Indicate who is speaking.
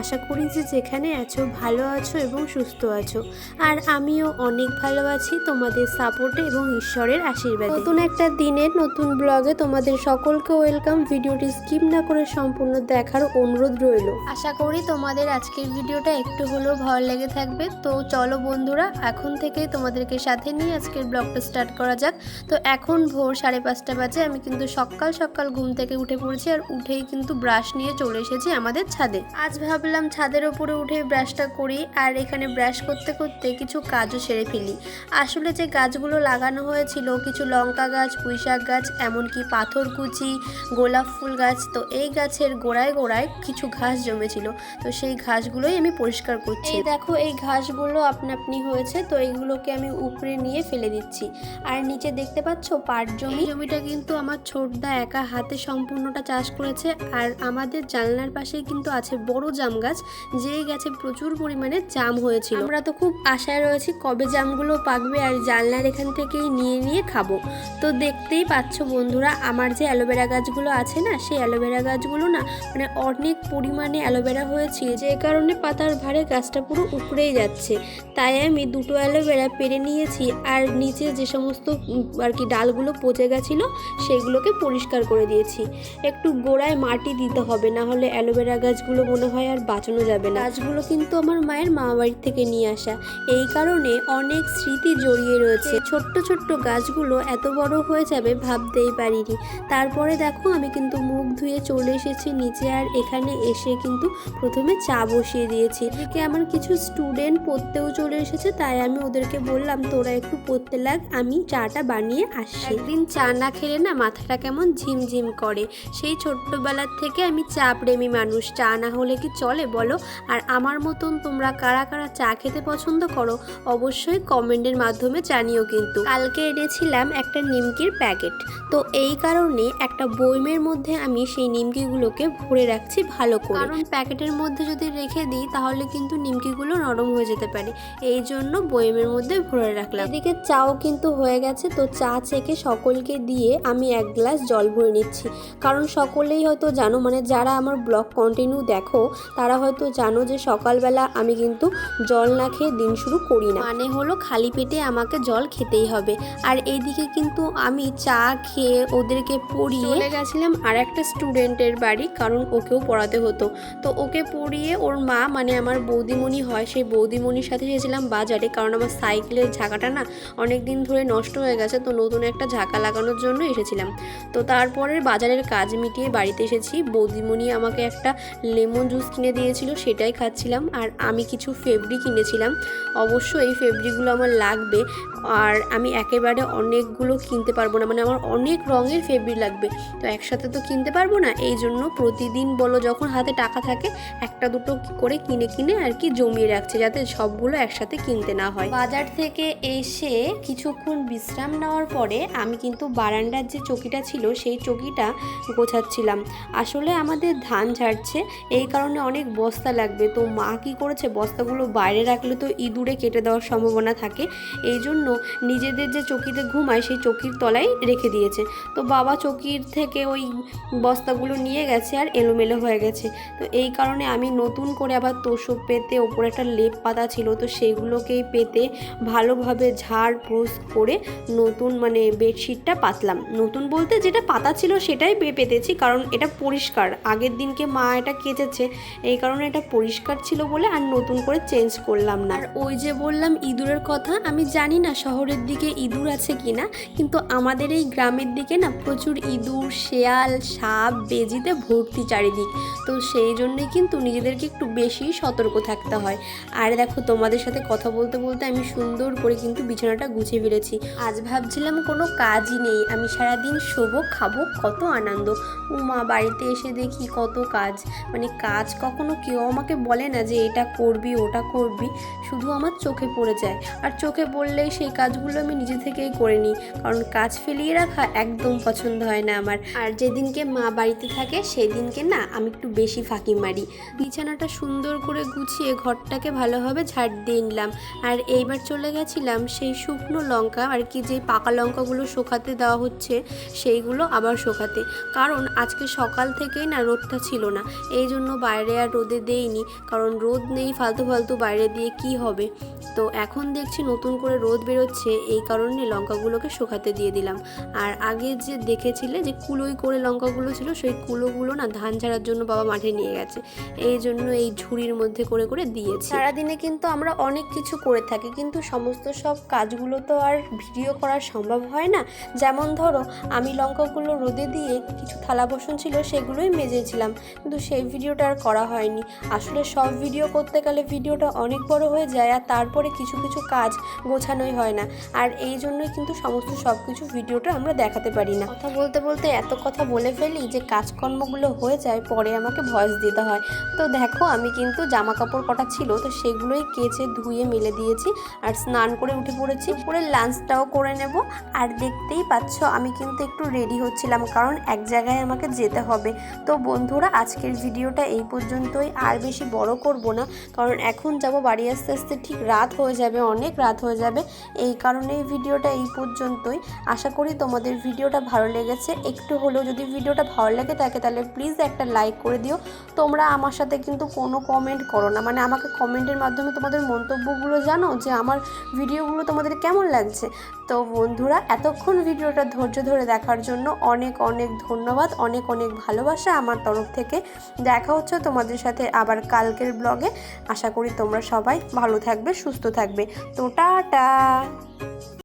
Speaker 1: আশা করি যে যেখানে আছো ভালো আছো এবং সুস্থ আছো। আর আমিও অনেক ভালো আছি তোমাদের সাপোর্টে এবং ঈশ্বরের আশীর্বাদে। নতুন একটা দিনের নতুন ব্লগে তোমাদের সকলকে ওয়েলকাম। ভিডিওটি স্কিপ না করে সম্পূর্ণ দেখার অনুরোধ রইল। আশা করি তোমাদের আজকের ভিডিওটা একটু হলেও ভালো লেগে থাকবে। তো চলো বন্ধুরা, এখন থেকে তোমাদেরকে সাথে নিয়ে আজকের ব্লগটা স্টার্ট করা যাক। তো এখন ভোর সাড়ে পাঁচটা বাজে, আমি কিন্তু সকাল সকাল ঘুম থেকে উঠে পড়েছি আর উঠেই কিন্তু ব্রাশ নিয়ে চলে এসেছি আমাদের ছাদে। আজ ভাবলাম ছাদের ওপরে উঠে ব্রাশটা করি আর এখানে ব্রাশ করতে করতে কিছু কাজও সেরে ফেলি। আসলে যে গাছগুলো লাগানো হয়েছিল, কিছু লঙ্কা গাছ, পুঁইশাক গাছ, এমনকি পাথরকুচি গোলাপ ফুল গাছ, তো এই গাছের গোড়ায় গোড়ায় কিছু ঘাস জমেছিল। তো সেই ঘাসগুলোই আমি পরিষ্কার করছি। দেখো, এই ঘাসগুলো আপনা আপনি হয়েছে, তো এইগুলোকে আমি উপরে নিয়ে ফেলে দিচ্ছি। আর নিচে দেখতে পাচ্ছ পাট জমি? জমিটা কিন্তু আমার ছোটদা একা হাতে সম্পূর্ণটা চাষ করেছে, আর আমাদের জানলার পাশেই কিন্তু আছে বড় জাম গাছ, যেই গাছে প্রচুর পরিমাণে জাম হয়েছিল। আমরা তো খুব আশায় রয়েছি কবে জামগুলো পাকবে আর জানলার এখান থেকেই নিয়ে নিয়ে খাব। তো দেখতেই পাচ্ছ বন্ধুরা, আমার যে অ্যালোভেরা গাছগুলো আছে না, সেই অ্যালোভেরা গাছগুলো না মানে অনেক পরিমাণে অ্যালোভেরা হয়েছে, যে কারণে পাতার ভারে গাছটা পুরো উপড়েই যাচ্ছে। তাই আমি দুটো অ্যালোভেরা পেরে নিয়েছি আর নিচে যে সমস্ত আর কি ডালগুলো পচে গেছিল, সেগুলোকে পরিষ্কার করে দিয়েছি। একটু গোড়ায় মাটি দিতে হবে না হলে অ্যালোভেরা গাছগুলো মনে হয় আর বাঁচানো যাবে না। গাছগুলো কিন্তু আমার মায়ের মামা বাড়ি থেকে নিয়ে আসা। এই কারণে অনেক স্মৃতি জড়িয়ে রয়েছে। ছোট্ট ছোট্ট গাছগুলো এত বড় হয়ে যাবে ভাবতেই পারিনি। তারপরে দেখো আমি কিন্তু মুখ ধুয়ে চলে এসেছি নিচে আর এখানে এসে কিন্তু প্রথমে চা বসিয়ে দিয়েছি। এদিকে আমার কিছু স্টুডেন্ট পড়তেও চলে এসেছে তাই আমি ওদেরকে বললাম তোরা একটু পড়তে লাগ আমি চাটা বানিয়ে আসছি। একদিন চা না খেলে না মাথাটা কেমন ঝিমঝিম করে। সেই ছোট্টবেলার থেকে আমি চা প্রেমী মানুষ, চা না হলে কি চলে বলো? আর আমার মতন তোমরা কারা কারা চা খেতে পছন্দ করো? অবশ্যই কমেন্টের মাধ্যমে জানিও কিন্তু। কালকে এনেছিলাম একটা নিমকির প্যাকেট। তো এই কারণে একটা বইমের মধ্যে আমি সেই নিমকিগুলোকে ভরে রাখছি ভালো করে। কারণ প্যাকেটের মধ্যে যদি রেখে দিই, তাহলে কিন্তু নিমকিগুলো নরম হয়ে যেতে পারে। এই জন্য বইমের মধ্যে ভরে রাখলাম। এদিকে চাও কিন্তু হয়ে গেছে, তো চা চেকে সকলকে দিয়ে আমি এক গ্লাস জল ভরে নিচ্ছি। কারণ সকলেই হয়তো জানো মানে যারা আমার ব্লগ কন্টিনিউ দেখো তারা হয়তো জানো যে সকালবেলা আমি কিন্তু জল না খেয়ে দিন শুরু করি না। মানে হলো খালি পেটে আমাকে জল খেতেই হবে। আর এইদিকে কিন্তু আমি চা খেয়ে ওদেরকে পড়িয়ে চলে গেছিলাম আর একটা স্টুডেন্টের বাড়ি কারণ ওকেও পড়াতে হতো। তো ওকে পড়িয়ে ওর মা মানে আমার বৌদিমণি হয় সেই বৌদিমণির সাথে এসেছিলাম বাজারে কারণ আমার সাইকেলের ঝাঁকাটা না অনেক দিন ধরে নষ্ট হয়ে গেছে তো নতুন একটা ঝাঁকা লাগানোর জন্য এসেছিলাম। তো তারপরে বাজারের কাজ মিটিয়ে বাড়িতে এসেছি বৌদিমণি আমাকে একটা লেমন জুস কিনে দিয়েছিল, সেটাই খাচ্ছিলাম আর আমি কিছু ফেব্রিক কিনেছিলাম। অবশ্য এই ফেব্রিকগুলো আমার লাগবে আর আমি একেবারে অনেকগুলো কিনতে পারব না মানে আমার অনেক রঙের ফেব্রিক লাগবে। তো একসাথে তো কিনতে পারব না, এই জন্য প্রতিদিন বলো যখন হাতে টাকা থাকে, একটা দুটো করে কিনে কিনে আর কি জমিয়ে রাখছে, যাতে সবগুলো একসাথে কিনতে না হয়। বাজার থেকে এসে কিছুক্ষণ বিশ্রাম নেওয়ার পরে আমি কিন্তু বারান্দার যে চকিটা ছিল, সেই চকিটা গোছাচ্ছিলাম। আসলে আমাদের ধান ঝাড়ছে, এই কারণে অনেক বস্তা লাগবে। তো মা কি করেছে? বস্তাগুলো বাইরে রাখলে তো ইঁদুরে কেটে দেওয়ার সম্ভাবনা থাকে। এই জন্য নিজেদের যে চকিতে ঘুমায়, সেই চকির তলায় রেখে দিয়েছে। তো বাবা চকির থেকে ওই বস্তাগুলো নিয়ে গেছে আর এলোমেলো হয়ে গেছে। তো এই কারণে আমি নতুন করে আবার তোষক পেতে, ওপরে একটা লেপ পাতা ছিল, তো সেগুলোকেই পেতে ভালোভাবে ঝাড় পোষ করে নতুন মানে বেডশিটটা পাতলাম। নতুন বলতে যেটা পাতা ছিল সেটাই পেতেছি, কারণ এটা পরিষ্কার। আগের দিনকে মা এটা কেচেছে, এই কারণে এটা পরিষ্কার ছিল বলে আর নতুন করে চেঞ্জ করলাম না। আর ওই যে বললাম ইঁদুরের কথা, আমি জানি না শহরের দিকে ইঁদুর আছে কি না কিন্তু আমাদের এই গ্রামের দিকে না প্রচুর ইঁদুর, শেয়াল, সাপ, বেজিতে ভর্তি চারিদিক। তো সেই জন্যই কিন্তু নিজেদেরকে একটু বেশি সতর্ক থাকতে হয়। আর দেখো তোমাদের সাথে কথা বলতে বলতে আমি সুন্দর করে কিন্তু বিছানাটা গুছিয়ে ফেলেছি। আজ ভাবছিলাম কোনো কাজই নেই, আমি সারাদিন শোবো, খাব, কত আনন্দ। উমা বাড়িতে এসে দেখি কত কাজ? মানে কাজ কখনো কেউ আমাকে বলে না যে এটা করবি, ওটা করবি। শুধু আমার চোখে পড়ে যায়। আর চোখে পড়লেই সেই কাজগুলো আমি নিজে থেকেই করে নিই। কারণ কাজ ফেলিয়ে রাখা একদম পছন্দ হয় না আমার। আর যেদিনকে মা বাড়িতে থাকে, সেদিনকে না আমি একটু বেশি ফাঁকি মারি। বিছানাটা সুন্দর করে গুছিয়ে ঘরটাকে ভালোভাবে ঝাড় দিয়ে নিলাম। আর এইবার চলে গেছিলাম সেই শুকনো লঙ্কা আর কি যে পাকা লঙ্কাগুলো শোকাতে দেওয়া হচ্ছে, সেইগুলো আবার শোকাতে। কারণ আজকে সকাল থেকেই না রোদটা ছিল না। এই জন্য বাইরে আর রোদে দেইনি, কারণ রোদ নেই ফালতু ফালতু বাইরে দিয়ে কি হবে। তো এখন দেখছি নতুন করে রোদ বেরোচ্ছে, এই কারণে লঙ্কাগুলোকে শুকাতে দিয়ে দিলাম। আর আগে যে দেখেছিলে যে কুলোই করে লঙ্কাগুলো ছিল, সেই কুলোগুলো না ধান ঝাড়ার জন্য বাবা মাঠে নিয়ে গেছে। এই জন্য এই ঝুড়ির মধ্যে করে করে দিয়েছি। সারাদিনে কিন্তু আমরা অনেক কিছু করে থাকি, কিন্তু সমস্ত সব কাজগুলো তো আর ভিডিও করা সম্ভব হয় না। যেমন ধরো, আমি লঙ্কাগুলো রোদে দিয়ে কিছু থালা বাসন ছিল, সেগুলোই মেজেছিলাম, কিন্তু সেই ভিডিওটা আর করা হয়নি। আসলে সব ভিডিও করতে গেলে ভিডিওটা অনেক বড় হয়ে যায় আর তারপরে কিছু কিছু কাজ গোছানোই হয় না। আর এই জন্যই কিন্তু সমস্ত সব কিছু ভিডিওটা আমরা দেখাতে পারি না। কথা বলতে বলতে এত কথা বলে ফেলি যে কাজকর্মগুলো হয়ে যায়, পরে আমাকে ভয়েস দিতে হয়। তো দেখো, আমি কিন্তু জামা কাপড় কটা ছিল, তো সেগুলোই কেচে, ধুয়ে মেলে দিয়েছি আর স্নান করে উঠে পড়েছি। পরে লাঞ্চটাও করে নেব। আর দেখতেই পাচ্ছ, আমি কিন্তু একটু রেডি হচ্ছিলাম, কারণ এক জায়গায় আমাকে যেতে হবে। তো বন্ধুরা, আজকের ভিডিওটা এই পর্যন্তই। আর বেশি বড় করব না, কারণ এখন যাব বাড়ি আসতে আসতে ঠিক রাত হয়ে যাবে, অনেক রাত হয়ে যাবে। এই কারণে এই ভিডিওটা এই পর্যন্তই। আশা করি তোমাদের ভিডিওটা ভালো লেগেছে। একটু হলেও যদি ভিডিওটা ভালো লেগে থাকে, তাহলে প্লিজ একটা লাইক করে দিও। তোমরা আমার সাথে কিন্তু কোনো কমেন্ট করো না। মানে আমাকে কমেন্টের মাধ্যমে তোমাদের মন্তব্যগুলো জানো, যে আমার ভিডিওগুলো তোমাদের কেমন লাগছে। তো বন্ধুরা, এতক্ষণ ভিডিওটা ধৈর্য ধরে দেখার জন্য অনেক অনেক ধন্যবাদ, অনেক অনেক ভালোবাসা। আমার তরফ থেকে। দেখা হচ্ছে তোমাদের সাথে আবার কালকের ব্লগে। আশা করি তোমরা সবাই ভালো থাকবে, সুস্থ থাকবে। তো টাটা!